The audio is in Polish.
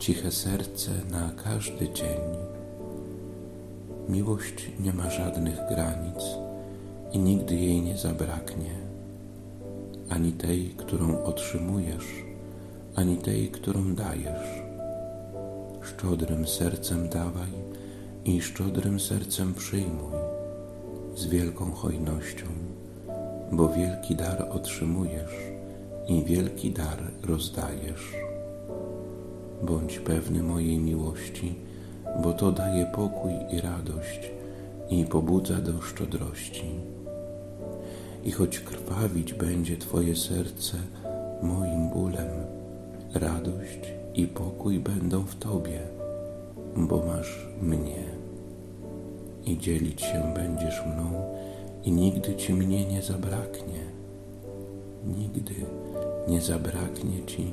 ciche serce na każdy dzień. Miłość nie ma żadnych granic i nigdy jej nie zabraknie, ani tej, którą otrzymujesz, ani tej, którą dajesz. Szczodrym sercem dawaj i szczodrym sercem przyjmuj, z wielką hojnością, bo wielki dar otrzymujesz i wielki dar rozdajesz. Bądź pewny mojej miłości, bo to daje pokój i radość i pobudza do szczodrości. I choć krwawić będzie Twoje serce moim bólem, radość i pokój będą w Tobie, bo masz mnie. I dzielić się będziesz mną, i nigdy Ci mnie nie zabraknie. Nigdy nie zabraknie Ci